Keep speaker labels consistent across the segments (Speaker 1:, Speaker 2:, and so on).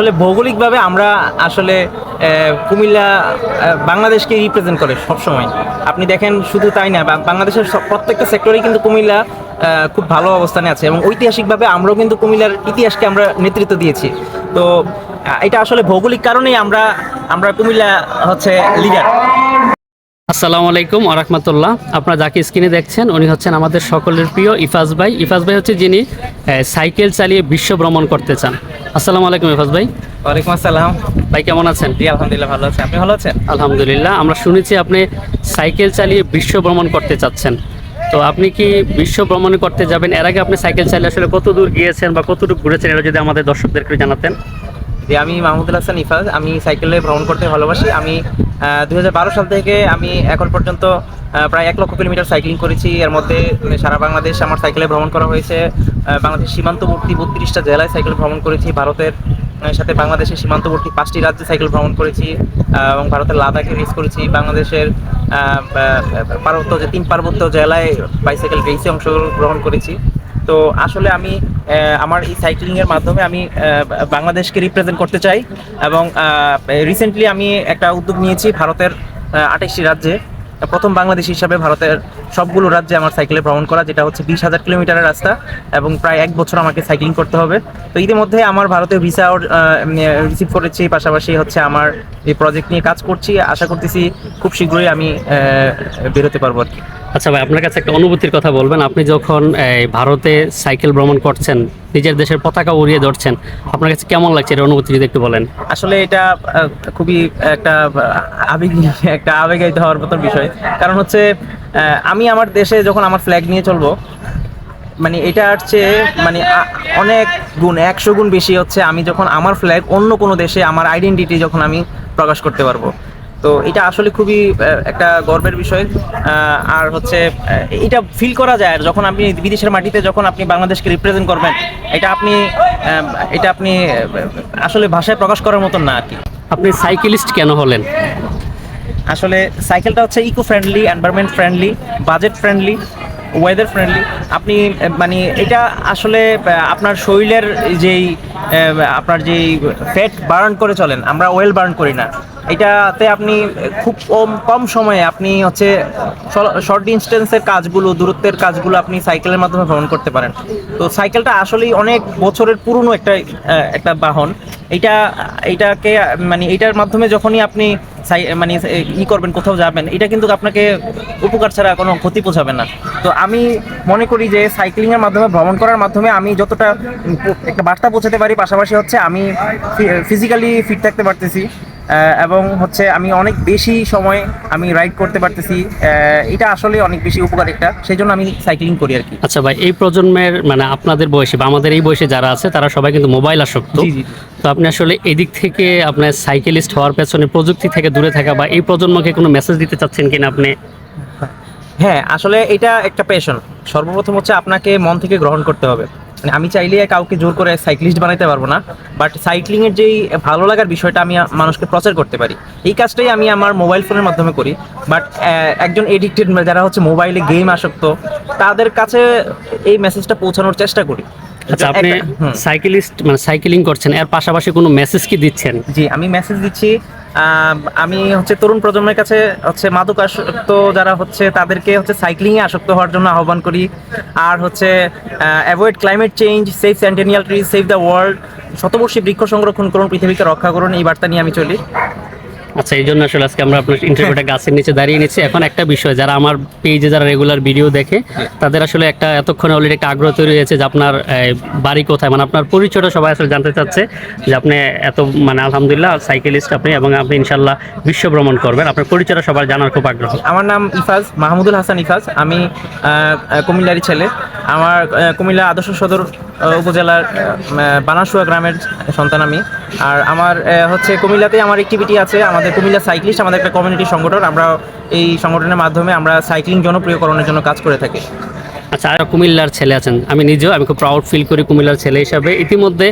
Speaker 1: আসলে ভৌগোলিকভাবে আমরা আসলে কুমিল্লা বাংলাদেশকে রিপ্রেজেন্ট করে সবসময়। আপনি দেখেন শুধু তাই না বাংলাদেশের প্রত্যেকটা সেক্টরেই কিন্তু কুমিল্লা খুব ভালো অবস্থানে আছে এবং ঐতিহাসিকভাবে আমরাও কিন্তু কুমিল্লার ইতিহাসকে আমরা নেতৃত্ব দিয়েছি। তো এটা আসলে ভৌগোলিক কারণেই আমরা আমরা কুমিল্লা হচ্ছে লিডার
Speaker 2: আসসালামু আলাইকুম আরহামতুল্লাহ আপনারা যাকে স্ক্রিনে দেখছেন উনি হচ্ছেন আমাদের সকলের প্রিয় ইফাজ ভাই। ইফাজ ভাই হচ্ছে যিনি সাইকেল চালিয়ে বিশ্ব ভ্রমণ করতে চান। আসসালামু আলাইকুম ইফাজ ভাই।
Speaker 1: ওয়ালাইকুম আসসালাম।
Speaker 2: ভাই কেমন আছেন?
Speaker 1: জি আলহামদুলিল্লাহ ভালো আছেন আপনি ভালো আছেন?
Speaker 2: আলহামদুলিল্লাহ আমরা শুনেছি আপনি সাইকেল চালিয়ে বিশ্ব ভ্রমণ করতে চাচ্ছেন। তো আপনি কি বিশ্ব ভ্রমণ করতে যাবেন? এর আগে আপনি সাইকেল চালিয়ে আসলে কত দূর গিয়েছেন বা কতটুকু ঘুরেছেন এটা যদি আমাদের দর্শকদেরকে জানাতেন।
Speaker 1: যে আমি মাহমুদুল হাসান ইফাজ, আমি সাইকেলে ভ্রমণ করতে ভালোবাসি। আমি দু হাজার বারো সাল থেকে আমি এখন পর্যন্ত প্রায় এক লক্ষ কিলোমিটার সাইক্লিং করেছি। এর মধ্যে সারা বাংলাদেশ আমার সাইকেলে ভ্রমণ করা হয়েছে। বাংলাদেশ সীমান্তবর্তী বত্রিশটা জেলায় সাইকেল ভ্রমণ করেছি। ভারতের সাথে বাংলাদেশের সীমান্তবর্তী পাঁচটি রাজ্যে সাইকেল ভ্রমণ করেছি। এবং ভারতের লাদাখে রেস করেছি। বাংলাদেশের পার্বত্য যে তিন পার্বত্য জেলায় বাইসাইকেল রেসে অংশগ্রহণ করেছি। তো আসলে আমি আমার এই সাইক্লিংয়ের মাধ্যমে আমি বাংলাদেশকে রিপ্রেজেন্ট করতে চাই এবং রিসেন্টলি আমি একটা উদ্যোগ নিয়েছি ভারতের আঠাশটি রাজ্যে। প্রথম বাংলাদেশ হিসাবে ভারতের সবগুলো রাজ্যে আমার সাইকেলে ভ্রমণ করা যেটা হচ্ছে বিশ হাজার কিলোমিটারের রাস্তা এবং প্রায় এক বছর আমাকে সাইক্লিং করতে হবে। তো ইতিমধ্যে আমার ভারতীয় ভিসা রিসিভ করেছি পাশাপাশি হচ্ছে আমার এই প্রজেক্ট নিয়ে কাজ করছি আশা করতেছি খুব শীঘ্রই আমি বেরোতে পারব আর কি।
Speaker 2: আচ্ছা ভাই আপনার কাছে একটা অনুভূতির কথা বলবেন। আপনি যখন এই, ভারতে সাইকেল ভ্রমণ করছেন নিজের দেশের পতাকা উড়িয়ে ধরছেন আপনার কাছে কেমন লাগছে এর অনুভূতি যদি একটু বলেন?
Speaker 1: আসলে এটা খুবই একটা আবেগী একটা আবেগায়িত হওয়ার মতো বিষয়। কারণ হচ্ছে আমি আমার দেশে যখন আমার ফ্ল্যাগ নিয়ে চলবো মানে এটা হচ্ছে মানে অনেক গুণ, একশো গুণ বেশি হচ্ছে আমি যখন আমার ফ্ল্যাগ অন্য কোনো দেশে, আমার আইডেন্টিটি যখন আমি প্রকাশ করতে পারব। তো এটা আসলে খুবই একটা গর্বের বিষয়। আর হচ্ছে এটা ফিল করা যায়, আর যখন আপনি বিদেশের মাটিতে যখন আপনি বাংলাদেশকে রিপ্রেজেন্ট করবেন, এটা আপনি এটা আপনি আসলে ভাষায় প্রকাশ করার মতন না আর কি।
Speaker 2: আপনি সাইকেলিস্ট কেন হলেন?
Speaker 1: আসলে সাইকেলটা হচ্ছে eco friendly environment friendly budget friendly weather friendly আপনি মানে এটা আসলে আপনার শরীরের যেই আপনার যেই ফ্যাট বার্ন করে চলেন, আমরা ওয়েল বার্ন করি না। এটাতে আপনি খুব কম কম সময়ে আপনি হচ্ছে শর্ট ডিস্টেন্সের কাজগুলো, দূরত্বের কাজগুলো আপনি সাইকেলের মাধ্যমে ভ্রমণ করতে পারেন। তো সাইকেলটা আসলেই অনেক বছরের পুরনো একটা একটা বাহন। এটা এটাকে মানে এটার মাধ্যমে যখনই আপনি মানে ই করবেন, কোথাও যাবেন এটা কিন্তু আপনাকে উপকার ছাড়া কোনো ক্ষতি পৌঁছাবে না। তো আমি মনে করি যে সাইক্লিং এর মাধ্যমে, ভ্রমণ করার মাধ্যমে আমি যতটা, একটা বার্তা পৌঁছাতে পারি, পাশাপাশি হচ্ছে আমি ফিজিক্যালি ফিট থাকতে পারতেছি। এবং হচ্ছে আমি অনেক বেশি সময় আমি রাইড করতে পারতেছি। এটা আসলে অনেক বেশি উপকার একটা। সেই জন্য আমি সাইক্লিং করি আর কি।
Speaker 2: আচ্ছা ভাই এই প্রজন্মের মানে আপনাদের বয়সে বা আমাদের এই বয়সে যারা আছে তারা সবাই কিন্তু মোবাইল আসক্ত। তো আপনি আসলে এদিক থেকে আপনার সাইকেলিস্ট হওয়ার পেছনে প্রযুক্তি থেকে দূরে থাকা বা এই প্রজন্মকে কোনো মেসেজ দিতে চাচ্ছেন কিনা আপনি?
Speaker 1: হ্যাঁ আসলে এটা একটা প্যাশন সর্বপ্রথম হচ্ছে আপনাকে মন থেকে গ্রহণ করতে হবে। মানে আমি চাইলে কাউকে জোর করে সাইক্লিস্ট বানাইতে পারব না বাট সাইক্লিং এর যেই ভালো লাগার বিষয়টা আমি মানুষকে প্রচার করতে পারি। এই কাজটাই আমি আমার মোবাইল ফোনের মাধ্যমে করি বাট একজন এডিক্টেড যারা হচ্ছে মোবাইলে গেম আসক্ত তাদের কাছে এই মেসেজটা পৌঁছানোর চেষ্টা করি।
Speaker 2: আচ্ছা আপনি সাইকেলিস্ট মানে সাইকেলিং করছেন এর পাশাপাশি কোনো মেসেজ কি দিচ্ছেন?
Speaker 1: জি আমি মেসেজ দিচ্ছি আমি হচ্ছে তরুণ প্রজন্মের কাছে হচ্ছে মাদক আসক্ত যারা হচ্ছে তাদেরকে হচ্ছে সাইক্লিং এ আসক্ত হওয়ার জন্য আহ্বান করি। আর হচ্ছে avoid climate change save centennial tree save the world শতবর্ষী বৃক্ষ সংরক্ষণ করুন, পৃথিবীকে রক্ষা করুন, এই বার্তা নিয়ে আমি চলি।
Speaker 2: আচ্ছা এই জন্য আসলে আজকে আমরা আপনার ইন্টারভিউটা গাছের নিচে দাঁড়িয়ে নিচ্ছি। এখন একটা বিষয়, যারা আমার পেজে যারা রেগুলার ভিডিও দেখে, তাদের আসলে একটা এতক্ষণে অলরেডি একটা আগ্রহ তৈরি হয়েছে যে আপনার বাড়ি কোথায়। মানে আপনার পরিচয়টা সবাই আসলে জানতে চাচ্ছে যে আপনি এত মানে আলহামদুলিল্লাহ সাইকেলিস্ট আপনি এবং আপনি ইনশাল্লাহ বিশ্ব ভ্রমণ করবেন। আপনার পরিচয়টা সবার জানার খুব আগ্রহ।
Speaker 1: আমার নাম ইফাজ, মাহমুদুল হাসান ইফাজ। আমি কুমিল্লারই ছেলে। আমার কুমিল্লা আদর্শ সদর উপজেলার বানাসুয়া গ্রামের সন্তান আমি। আর আমার হচ্ছে কুমিল্লাতেই আমার অ্যাক্টিভিটি আছে। আমাদের কুমিল্লা সাইক্লিস্ট আমাদের একটা কমিউনিটি সংগঠন আমরা এই সংগঠনের মাধ্যমে আমরা সাইক্লিং জনপ্রিয়করণের জন্য কাজ করে থাকি।
Speaker 2: আচ্ছা আর কুমিল্লার ছেলে আছেন। আমি নিজেও আমি খুব প্রাউড ফিল করি কুমিল্লার ছেলে হিসাবে। ইতিমধ্যে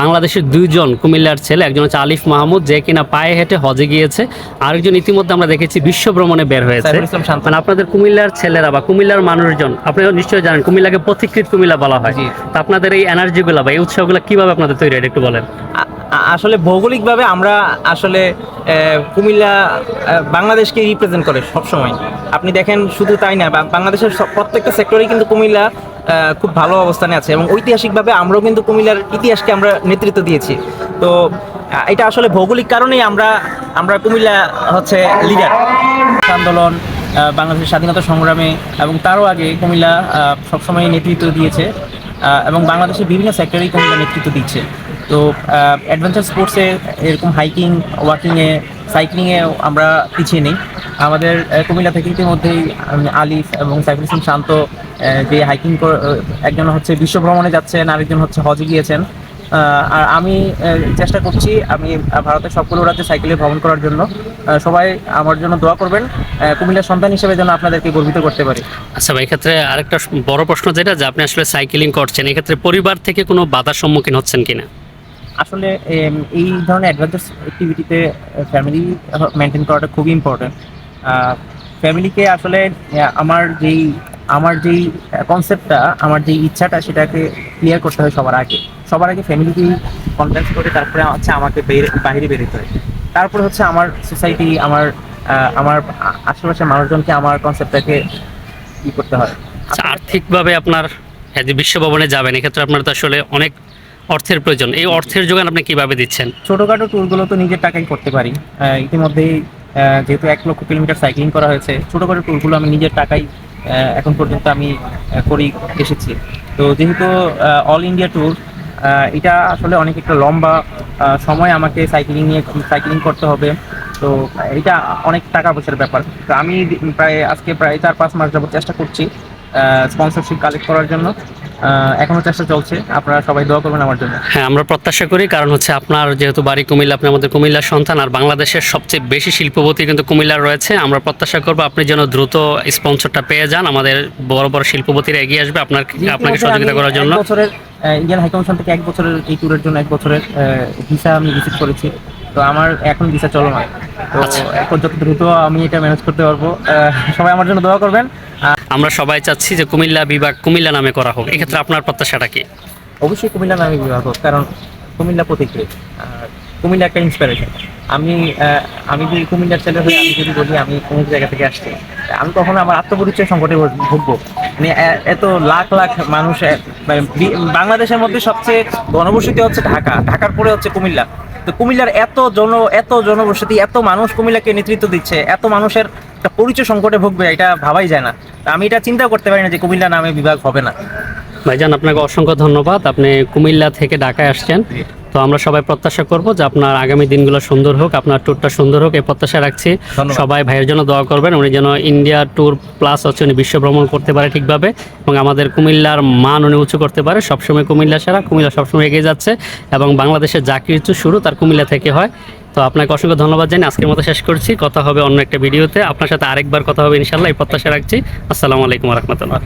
Speaker 2: বাংলাদেশের দুইজন কুমিল্লার ছেলে একজন হচ্ছে আলিফ মাহমুদ যে কিনা পায়ে হেঁটে হজে গিয়েছে। আরেকজন ইতিমধ্যে আমরা দেখেছি বিশ্ব ভ্রমণে বের হয়েছে। মানে আপনাদের কুমিল্লার ছেলেরা বা কুমিল্লার মানুষজন আপনারা নিশ্চয়ই জানেন কুমিল্লাকে পথিকৃত কুমিল্লা বলা হয়। তা আপনাদের এই এনার্জিগুলো বা এই উৎসাহগুলো কীভাবে আপনাদের তৈরি হয় একটু বলেন।
Speaker 1: আসলে ভৌগোলিকভাবে আমরা আসলে কুমিল্লা বাংলাদেশকে রিপ্রেজেন্ট করে সবসময়। আপনি দেখেন শুধু তাই না বাংলাদেশের প্রত্যেকটা সেক্টরেই কিন্তু কুমিল্লা খুব ভালো অবস্থানে আছে। এবং ঐতিহাসিকভাবে আমরাও কিন্তু কুমিল্লার ইতিহাসকে আমরা নেতৃত্ব দিয়েছি। তো এটা আসলে ভৌগোলিক কারণেই আমরা আমরা কুমিল্লা হচ্ছে লিডার আন্দোলন বাংলাদেশের স্বাধীনতা সংগ্রামে এবং তারও আগে কুমিল্লা সবসময় নেতৃত্ব দিয়েছে। এবং বাংলাদেশের বিভিন্ন সেক্টরেই কুমিল্লা নেতৃত্ব দিচ্ছে। তো অ্যাডভেঞ্চার স্পোর্টসে এরকম হাইকিং ওয়াকিংয়ে সাইক্লিংয়ে আমরা পিছিয়ে নেই। আমাদের কুমিল্লা থেকে ইতিমধ্যেই আলিফ এবং সাইফুল ইসলাম শান্ত যে হাইকিং একজন হচ্ছে বিশ্ব ভ্রমণে যাচ্ছেন, আরেকজন হচ্ছে হজে গিয়েছেন। আর আমি চেষ্টা করছি, আমি ভারতের সবগুলো রাজ্যে সাইকেলে ভ্রমণ করার জন্য। সবাই আমার জন্য দোয়া করবেন কুমিল্লার সন্তান হিসেবে যেন আপনাদেরকে গর্বিত করতে পারি।
Speaker 2: আচ্ছা ভাই, এক্ষেত্রে আরেকটা বড় প্রশ্ন যেটা যে আপনি আসলে সাইকেলিং করছেন, এক্ষেত্রে পরিবার থেকে কোনো বাধার সম্মুখীন হচ্ছেন কিনা?
Speaker 1: আসলে এই ধরনের অ্যাডভেঞ্চার অ্যাক্টিভিটিতে ফ্যামিলি মেনটেন করাটা খুবই ইম্পর্টেন্ট ফ্যামিলিকে আসলে আমার যেই আমার যেই কনসেপ্টটা আমার যেই ইচ্ছাটা, সেটাকে ক্লিয়ার করতে হয় সবার আগে। সবার আগে ফ্যামিলিকেই কনফারেন্স করে তারপরে হচ্ছে আমাকে বাইরে বেরোতে হয়। তারপরে হচ্ছে আমার সোসাইটি আমার আমার আশেপাশের মানুষজনকে আমার কনসেপ্টটাকে ই করতে হয়।
Speaker 2: আচ্ছা আর্থিকভাবে আপনার এই যে বিশ্ব ভবনে যাবেন, এক্ষেত্রে আপনার তো আসলে অনেক অর্থের প্রয়োজন। এই অর্থের যোগান আপনি কীভাবে দিচ্ছেন?
Speaker 1: ছোটোখাটো ট্যুরগুলো তো নিজের টাকাই করতে পারি। ইতিমধ্যেই যেহেতু এক লক্ষ কিলোমিটার সাইক্লিং করা হয়েছে, ছোটোখাটো ট্যুরগুলো আমি নিজের টাকাই এখন পর্যন্ত আমি করি এসেছি। তো যেহেতু অল ইন্ডিয়া ট্যুর এটা আসলে অনেক একটা লম্বা সময় আমাকে সাইক্লিং নিয়ে সাইক্লিং করতে হবে। তো এটা অনেক টাকা পয়সার ব্যাপার। তো আমি প্রায়, আজকে প্রায় চার পাঁচ মাস যাবত চেষ্টা করছি স্পন্সরশিপ কালেক্ট করার জন্য। এখনও চেষ্টা চলছে। আপনারা সবাই দোয়া করবেন আমার জন্য।
Speaker 2: হ্যাঁ আমরা প্রত্যাশা করি কারণ হচ্ছে আপনার যেহেতু বাড়ি কুমিল্লা আপনি আমাদের কুমিল্লার সন্তান আর বাংলাদেশের সবচেয়ে বেশি শিল্পপতি কিন্তু কুমিল্লার রয়েছে। আমরা প্রত্যাশা করব আপনি যেন দ্রুত স্পন্সরটা পেয়ে যান। আমাদের বড় বড় শিল্পপতিরা এগিয়ে আসবে আপনার আপনাকে সহযোগিতা করার জন্য।
Speaker 1: বছরের ইন্ডিয়ান হাইকমিশন থেকে এক বছরের এই ট্যুরের জন্য এক বছরের ভিসা আমি রিসিভ করেছি। তো আমার এখন ভিসা চলমান। তো
Speaker 2: আচ্ছা।
Speaker 1: এখন যত দ্রুত আমি এটা ম্যানেজ করতে পারব। সবাই আমার জন্য দোয়া করবেন।
Speaker 2: আমরা সবাই চাচ্ছি যে কুমিল্লা বিভাগ কুমিল্লা নামে করা হোক। এক্ষেত্রে আপনার প্রত্যাশাটা কি?
Speaker 1: অবশ্যই কুমিল্লা নামে বিভাগ হোক, কারণ কুমিল্লা প্রতিক্রিয়া। কুমিল্লা একটা ইন্সপিরেশন আমি আমি যদি কুমিল্লার ছেলে হয়ে আমি যদি বলি, আমি অমুক জায়গা থেকে আসছি আমি কখনো আমার আত্মপরিচয় সংকটে ভুগবো। মানে এত লাখ লাখ মানুষ মানে বাংলাদেশের মধ্যে সবচেয়ে জনবসতি হচ্ছে ঢাকা। ঢাকার পরে হচ্ছে কুমিল্লা। তো কুমিল্লার এত জন, এত জনবসতি, এত মানুষ কুমিল্লাকে নেতৃত্ব দিচ্ছে, এত মানুষের একটা পরিচয় সংকটে ভুগবে এটা ভাবাই যায় না। আমি এটা চিন্তা করতে পারি না যে কুমিল্লা নামে বিভাগ হবে না।
Speaker 2: ভাইজান আপনাকে অসংখ্য ধন্যবাদ। আপনি কুমিল্লা থেকে ঢাকায় আসছেন। তো আমরা সবাই প্রত্যাশা করব যে আপনার আগামী দিনগুলো সুন্দর হোক আপনার ট্যুরটা সুন্দর হোক এই প্রত্যাশা রাখছি। সবাই ভাইয়ের জন্য দোয়া করবেন উনি যেন ইন্ডিয়া ট্যুর প্লাস হচ্ছে উনি বিশ্ব ভ্রমণ করতে পারে ঠিকভাবে এবং আমাদের কুমিল্লার মান উনি উঁচু করতে পারে। সবসময় কুমিল্লা সারা কুমিল্লা সবসময় এগিয়ে যাচ্ছে এবং বাংলাদেশের যা কিছু শুরু তার কুমিল্লা থেকে হয়। তো আপনাকে অসংখ্য ধন্যবাদ জানি আজকের মতো শেষ করছি। কথা হবে অন্য একটা ভিডিওতে। আপনার সাথে আরেকবার কথা হবে ইনশাল্লাহ এই প্রত্যাশা রাখছি। আসসালামু আলাইকুম রহমতুল্লাহ।